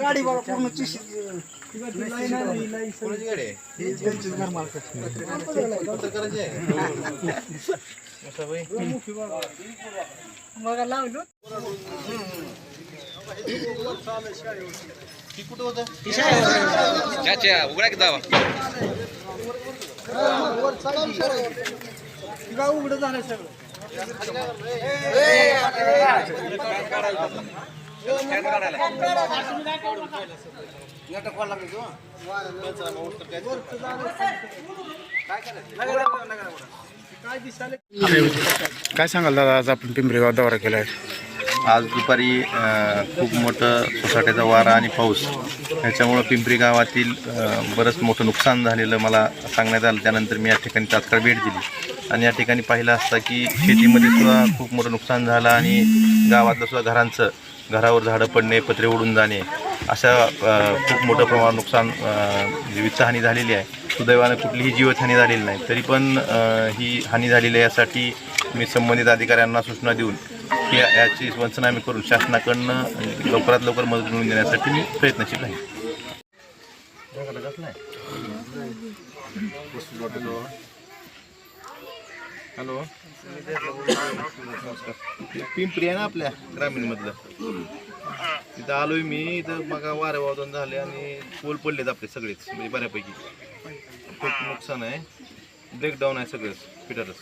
गाडी बाबा पूर्ण चिशी. चाचा उघडा की दावा. गाव उघडं झालं सगळं. काय सांगाल दादा आज आपण पिंपरी गाव दौरा केला आहे आज दुपारी खूप मोठं सोसाट्याचा वारा आणि पाऊस. ह्याच्यामुळं पिंपरी गावातील बरंच मोठं नुकसान झालेलं मला सांगण्यात आलं. त्यानंतर मी या ठिकाणी तात्काळ भेट दिली. आणि या ठिकाणी पाहिलं असता की शेतीमध्ये सुद्धा खूप मोठं नुकसान झालं आणि गावातलं सुद्धा घरांचं घरावर झाडं पडणे पत्रे उडून जाणे अशा खूप मोठं प्रमाणात नुकसान वित्तहानी झालेली आहे. सुदैवानं कुठलीही जीवितहानी झालेली नाही. तरी पण ही हानी झालेली आहे यासाठी मी संबंधित अधिकाऱ्यांना सूचना देऊन की याची पंचनामे करून शासनाकडनं लवकरात लवकर मदत मिळवून देण्यासाठी मी प्रयत्नशील आहे. हॅलो. पिंपरी आहे ना आपल्या ग्रामीणमधलं? तिथं आलोय मी इथं बघा वारे वादन झाले आणि पोल पडलेत आपले सगळेच म्हणजे बऱ्यापैकी. खूप नुकसान आहे. ब्रेकडाऊन आहे सगळंच फिटरच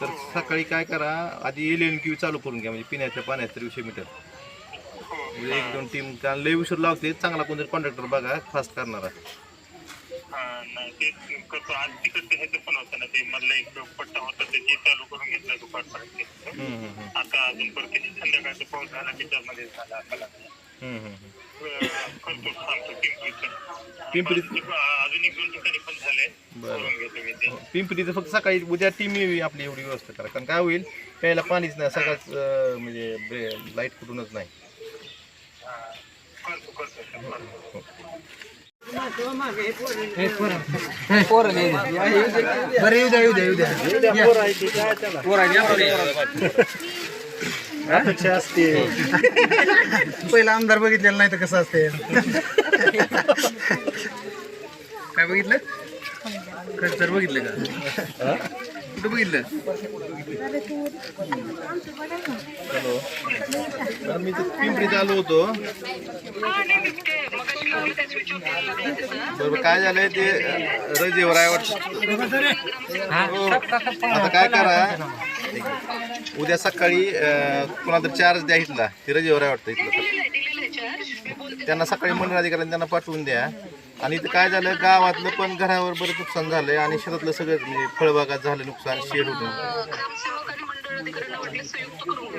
तर सकाळी काय करा आधी एल एन क्यू चालू करून घ्या म्हणजे पिण्याच्या पाण्याचं तरी विषय मीटर म्हणजे एक दोन टीम कारण लय उशीर लावते चांगला कोणतरी कॉन्ट्रॅक्टर बघा फास्ट करणारा. हा, नाही, ते करतो. आज तिकडचं ह्याचं पण होतं ना ते मधलं एक पट्टा होता ते ते चालू करून घेतलं दुपारपर्यंत. आता अजून परत संध्याकाळचा पाऊस झाला त्याच्यामध्ये झाला. करतो सांगतो पिंपरीचं पिंपरी अजून एक दोन ठिकाणी पण झाले. बरं. करून घेतो मी ते. पिंपरीचं फक्त सकाळी उद्या टीम यावी आपली एवढी व्यवस्था करा. कारण काय होईल प्यायला पाणीच नाही सकाळच अं, म्हणजे लाइट कुठूनच नाही. करतो करतो. बरं येऊ द्या येऊ द्या येऊ द्या अपेक्षा असते पहिला आमदार बघितलेला नाही तर कसं असते? काय बघितलं? खडतर बघितलं का? कुठं बघितलं? हॅलो. तर मी पिंपरीत आलो होतो. बरोबर काय झालंय ते रजेवर आहे वाटतं. हो. आता काय करा उद्या सकाळी कोणाला तर चार्ज द्या इथला. ते रजेवर आहे वाटतं इथलं. त्यांना सकाळी मंडळ अधिकाऱ्यांनी त्यांना पाठवून द्या. आणि इथं काय झालं गावातलं पण घरावर बरं नुकसान झालंय आणि शेतातलं सगळं म्हणजे फळबागात झालं नुकसान शेड होतं.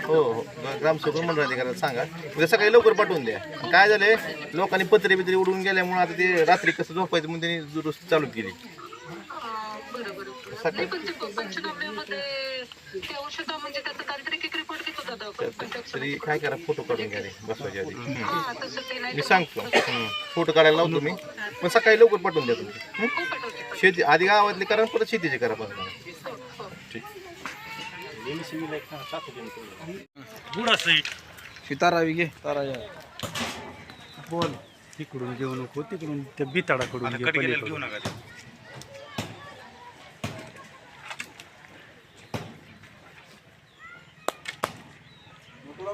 हो हो. ग्रामसेवक मंडळाधिकाऱ्याला सांगा. उद्या सकाळी लवकर पाठवून द्या. काय झालंय लोकांनी पत्रे बित्रे उडून गेल्यामुळे आता ते रात्री कसं झोपायचं म्हणून त्यांनी दुरुस्त चालू केली. सकाळी तरी काय करा फोटो काढून घ्या रे बसवायच्या आधी. हम्म. मी सांगतो. हम्म. फोटो काढायला लावतो मी. पण सकाळी लवकर पाठवून द्या तुम्ही. हम्म? शेती आधी गावातली करा परत शेतीचे करा पण ठीक. तारा घे तारा बोल. तिकडून घेऊ नको तिकडून. त्या बिताडाकडून घे पलीकडून. घेऊ नका ते. तील